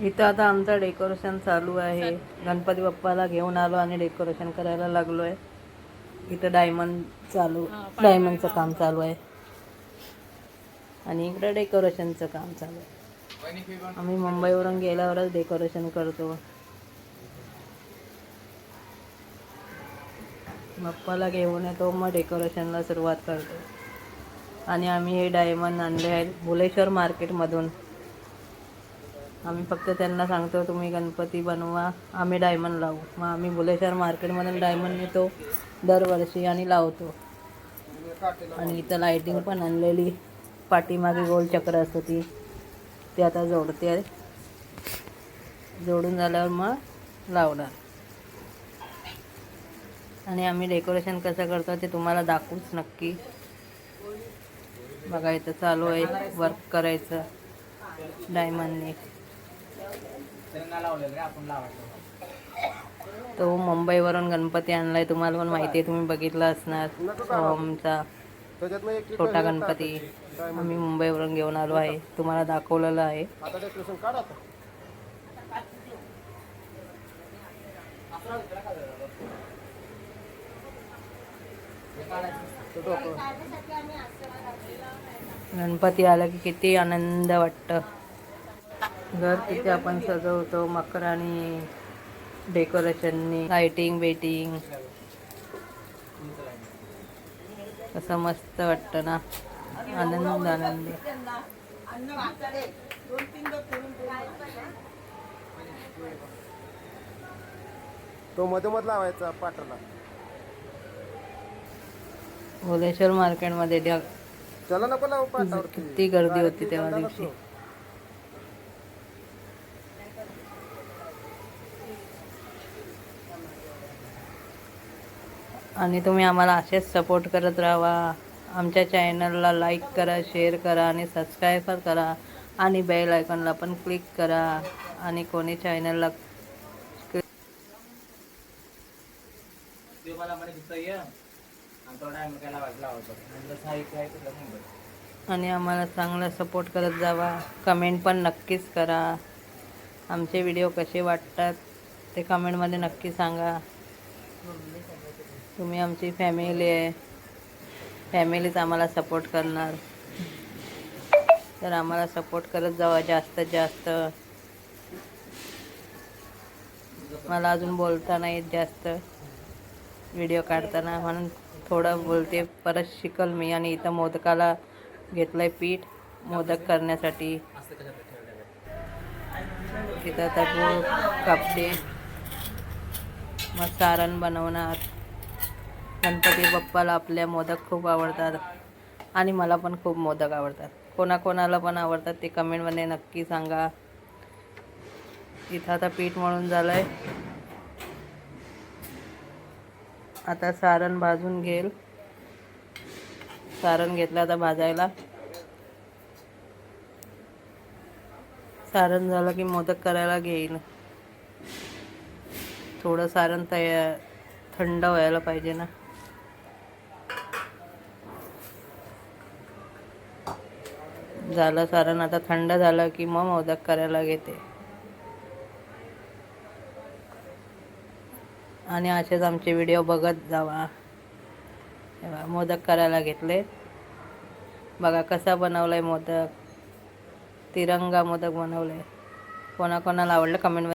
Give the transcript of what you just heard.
इथं आता आमचं डेकोरेशन चालू आहे. गणपती बाप्पाला घेऊन आलो आणि डेकोरेशन करायला लागलो आहे इथं डायमंड चालू डायमंडचं काम चालू आहे. आणि इकडं डेकोरेशनचं काम चालू आहे. आम्ही मुंबईवरून गेल्यावरच डेकोरेशन करतो. बाप्पाला घेऊन येतो मग डेकोरेशनला सुरुवात करतो. आणि आम्ही हे डायमंड आणले आहेत भुलेश्वर मार्केटमधून आम्ही फक्त त्यांना सांगतो तुम्ही गणपती बनवा आम्ही डायमंड लावू. मग आम्ही भुलेश्वर मार्केटमधून डायमंड नेतो दरवर्षी आणि लावतो. आणि इथं लायटिंग पण आणलेली पाठीमागे गोल चक्र असतं ती ते आता जोडते. आहे जोडून झाल्यावर मग लावणार. आणि आम्ही डेकोरेशन कसं करतो ते तुम्हाला दाखवूच नक्की. बघा इथं चालू आहे वर्क करायचं डायमंडने तो मुंबईवरून गणपती आणलाय तुम्हाला पण माहिती आहे तुम्ही बघितला असणार. एक छोटा गणपती. आम्ही मुंबईवरून घेऊन आलो आहे तुम्हाला दाखवलेलं आहे. गणपती आला की किती आनंद वाटतं. घर किती आपण सजवतो मकरानी डेकोरेशननी लाइटिंग बेटिंग कसं मस्त वाटतं ना. आनंद आनंदी. तो मधोमध लावायचा पाटाला. भुलेश्वर मार्केटमध्ये त्याला नको लावू पाटावरती. किती गर्दी होती तेव्हा दिवशी. आणि तुम्ही आम्हाला असेच सपोर्ट करत राहा. आमच्या चॅनलला लाईक करा शेअर करा आणि सबस्क्राईब करा. आणि बेल आयकॉनला पण क्लिक करा. आणि कोणी चॅनलला आणि आम्हाला चांगला सपोर्ट करत जावा. कमेंट पण नक्कीच करा. आमचे व्हिडिओ कसे वाटतात ते कमेंटमध्ये नक्की सांगा. तुम्ही आमची फॅमिली आहे. फॅमिलीच आम्हाला सपोर्ट करणार. तर आम्हाला सपोर्ट करत जावा जास्तीत जास्त. मला अजून बोलता नाही जास्त. व्हिडिओ काढताना म्हणून थोडं बोलते. परत शिकल मी आणि इथं मोदकाला घेतलंय पीठ मोदक करण्यासाठी. तिथं आता गूळ कापते मग सारण बनवणार. गणपती बाप्पाला आपल्या मोदक खूप आवडतात. आणि मला पण खूप मोदक आवडतात. कोणाकोणाला पण आवडतात ते कमेंटमध्ये नक्की सांगा. इथं आता पीठ मळून झालं आहे आता सारण भाजून घेईल. सारण घेतलं आता भाजायला. सारण झालं की मोदक करायला घेईल थोडं सारण तयार थंड व्हायला पाहिजे ना. झालं कारण आता थंड झालं की मग मोदक करायला घेते. आणि असेच आमचे व्हिडिओ बघत जावा. मोदक करायला घेतले. बघा कसा बनवलाय मोदक. तिरंगा मोदक बनवलाय. कोणाकोणाला आवडलं कमेंट